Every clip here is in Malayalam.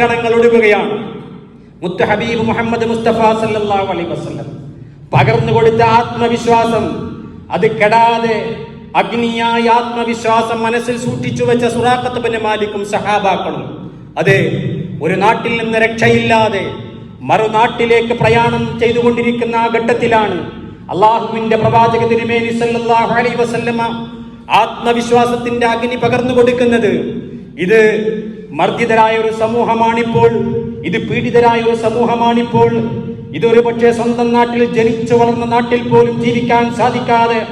ഗണങ്ങൾ ഒടുകുകയാണ് മുത്ത ഹബീബ് മുഹമ്മദ് മുസ്തഫ അലൈഹി വസല്ലം. പകർന്നു കൊടുത്ത ആത്മവിശ്വാസം അത് കെടാതെ അഗ്നിയായ ആത്മവിശ്വാസം മനസ്സിൽ സൂക്ഷിച്ചു വെച്ച സുറാഖത്ത് പിന്നെ മാലിക്കും സഹാബാക്കളും അതെ ഒരു നാട്ടിൽ നിന്ന് രക്ഷയില്ലാതെ മറുനാട്ടിലേക്ക് പ്രയാണം ചെയ്തുകൊണ്ടിരിക്കുന്ന ആ ഘട്ടത്തിലാണ് അള്ളാഹുവിന്റെ പ്രവാചക തിരുമേനി അലൈഹി വസല്ലമ ആത്മവിശ്വാസത്തിന്റെ അഗ്നി പകർന്നു കൊടുക്കുന്നത്. ഇത് മർദ്ദിതരായ ഒരു സമൂഹമാണിപ്പോൾ. ഇത് പീഡിതരായ ഒരു സമൂഹമാണിപ്പോൾ. ഇതൊരു പക്ഷേ സ്വന്തം നാട്ടിൽ ജനിച്ചു വളർന്ന നാട്ടിൽ പോലും ജീവിക്കാൻ സാധിക്കാതെ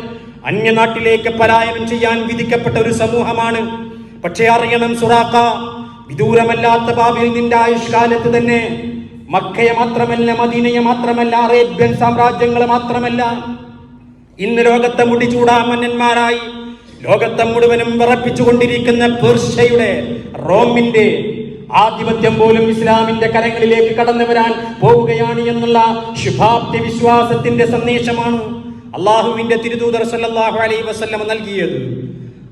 അന്യനാട്ടിലേക്ക് പലായനം ചെയ്യാൻ വിധിക്കപ്പെട്ട ഒരു സമൂഹമാണ്. പക്ഷേ അറിയണം സുറാക്ക വിദൂരമല്ലാത്ത ബാബിൽ നിന്റെ ആയുഷ്കാലത്ത് തന്നെ മക്കയെ മാത്രമല്ല മദീനയെ മാത്രമല്ല അറേബ്യൻ സാമ്രാജ്യങ്ങളെ മാത്രമല്ല ഇന്ന് ലോകത്തെ മുടിചൂടാ മന്നന്മാരായി. ലോകത്തെ മുഴുവനും വിറപ്പിച്ചുകൊണ്ടിരിക്കുന്ന പേർഷ്യയുടെ റോമിന്റെ ആധിപത്യം പോലും ഇസ്ലാമിന്റെ കരങ്ങളിലേക്ക് കടന്നു വരാൻ പോവുകയാണ് എന്നുള്ള ശുഭാപ്തി വിശ്വാസത്തിന്റെ സന്ദേശമാണ് അള്ളാഹുവിന്റെ തിരുദൂതർ സല്ലല്ലാഹു അലൈ വസ്ല്ലം നൽകിയത്.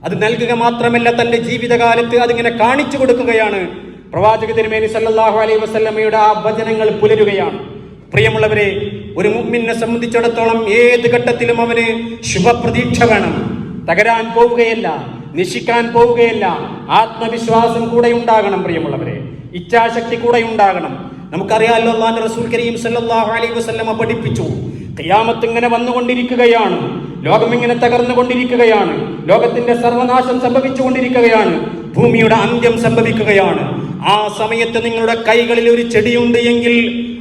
അത് നൽകുക മാത്രമല്ല തന്റെ ജീവിതകാലത്ത് അതിങ്ങനെ കാണിച്ചു കൊടുക്കുകയാണ്. പ്രവാചക തിരുമേനി സല്ലാഹു അലൈ വസല്ലമയുടെ ആ വചനങ്ങൾ പുലരുകയാണ്. പ്രിയമുള്ളവരെ ഒരു മുമ്മിനെ സംബന്ധിച്ചിടത്തോളം ഏത് ഘട്ടത്തിലും അവന് ശുഭപ്രതീക്ഷ വേണം. തകരാൻ പോവുകയല്ല നിശിക്കാൻ പോവുകയല്ല. ആത്മവിശ്വാസം കൂടെ ഉണ്ടാകണം പ്രിയമുള്ളവരെ. ഇച്ഛാശക്തി കൂടെ ഉണ്ടാകണം. നമുക്കറിയാമല്ലോ അള്ളാഹ് റസൂൽ കരീം സല്ലല്ലാഹു അലൈഹി വസല്ലമ പഠിപ്പിച്ചു ഖിയാമത്ത് ഇങ്ങനെ വന്നുകൊണ്ടിരിക്കുകയാണ്. ലോകം ഇങ്ങനെ തകർന്നുകൊണ്ടിരിക്കുകയാണ് ലോകത്തിന്റെ സർവനാശം സംഭവിച്ചുകൊണ്ടിരിക്കുകയാണ് ഭൂമിയുടെ അന്ത്യം സംഭവിക്കുകയാണ്. ആ സമയത്ത് നിങ്ങളുടെ കൈകളിൽ ഒരു ചെടിയുണ്ട് എങ്കിൽ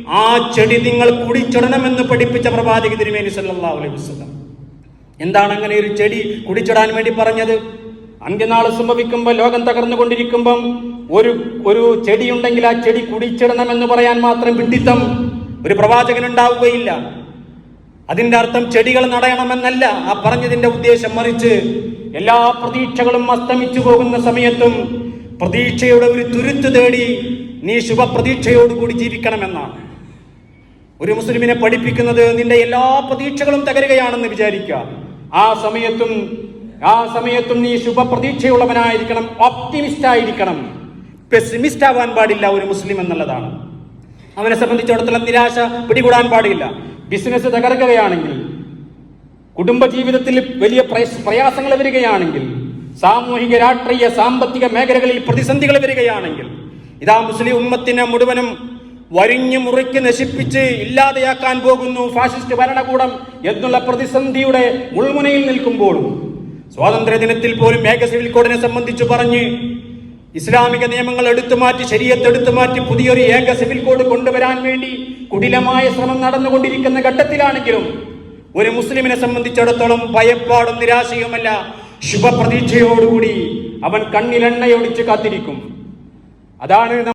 ആ ചെടി നിങ്ങൾ കുടിച്ചിടണമെന്ന് പഠിപ്പിച്ച പ്രവാചക തിരുമേനി സല്ലല്ലാഹു അലൈഹി വസല്ലം. എന്താണ് അങ്ങനെ ഒരു ചെടി കുടിച്ചിടാൻ വേണ്ടി പറഞ്ഞത്? അന്ത്യനാൾ സംഭവിക്കുമ്പോൾ ലോകം തകർന്നുകൊണ്ടിരിക്കുമ്പം ഒരു ഒരു ചെടി ഉണ്ടെങ്കിൽ ആ ചെടി കുടിച്ചിടണമെന്ന് പറയാൻ മാത്രം വിഡിത്തം ഒരു പ്രവാചകൻ ഉണ്ടാവുകയില്ല അതിന്റെ അർത്ഥം ചെടികൾ നടയണമെന്നല്ല. ആ പറഞ്ഞതിന്റെ ഉദ്ദേശം മറിച്ച് എല്ലാ പ്രതീക്ഷകളും അസ്തമിച്ചു പോകുന്ന സമയത്തും പ്രതീക്ഷയുടെ ഒരു തുരുത്ത് തേടി നീ ശുഭപ്രതീക്ഷയോടുകൂടി ജീവിക്കണമെന്നാണ്. ഒരു മുസ്ലിമിനെ പഠിപ്പിക്കുന്നത് നിന്റെ എല്ലാ പ്രതീക്ഷകളും തകരുകയാണെന്ന് വിചാരിക്കുക. ആ സമയത്തും ആ സമയത്തും നീ ശുഭപ്രതീക്ഷയുള്ളവനായിരിക്കണം ഓപ്റ്റിമിസ്റ്റ് ആയിരിക്കണം പെസിമിസ്റ്റ് ആവാൻ പാടില്ല ഒരു മുസ്ലിം എന്നുള്ളതാണ്. അവനെ സംബന്ധിച്ചിടത്തോളം നിരാശ പിടികൂടാൻ പാടില്ല. ബിസിനസ് തകർക്കുകയാണെങ്കിൽ കുടുംബജീവിതത്തിൽ വലിയ പ്രയ- പ്രയാസങ്ങൾ വരികയാണെങ്കിൽ സാമൂഹിക രാഷ്ട്രീയ സാമ്പത്തിക മേഖലകളിൽ പ്രതിസന്ധികൾ വരികയാണെങ്കിൽ ഇതാ മുസ്ലിം ഉമ്മത്തിനെ മുഴുവനും വരിഞ്ഞു മുറിക്ക് നശിപ്പിച്ച് ഇല്ലാതെയാക്കാൻ പോകുന്നു ഫാസിസ്റ്റ് ഭരണകൂടം എന്നുള്ള പ്രതിസന്ധിയുടെ മുൾമുനയിൽ നിൽക്കുമ്പോഴും. സ്വാതന്ത്ര്യ ദിനത്തിൽ പോലും ഏക സിവിൽ കോഡിനെ സംബന്ധിച്ച് പറഞ്ഞ് ഇസ്ലാമിക നിയമങ്ങൾ എടുത്തു മാറ്റി ശരീരത്ത് എടുത്തു മാറ്റി പുതിയൊരു ഏക സിവിൽ കോഡ് കൊണ്ടുവരാൻ വേണ്ടി കുടിലമായ ശ്രമം നടന്നുകൊണ്ടിരിക്കുന്ന ഘട്ടത്തിലാണെങ്കിലും ഒരു മുസ്ലിമിനെ സംബന്ധിച്ചിടത്തോളം ഭയപ്പാടും നിരാശയുമല്ല. ശുഭപ്രതീക്ഷയോടുകൂടി അവൻ കണ്ണിലെണ്ണയൊടിച്ച് കാത്തിരിക്കും. അതാണ്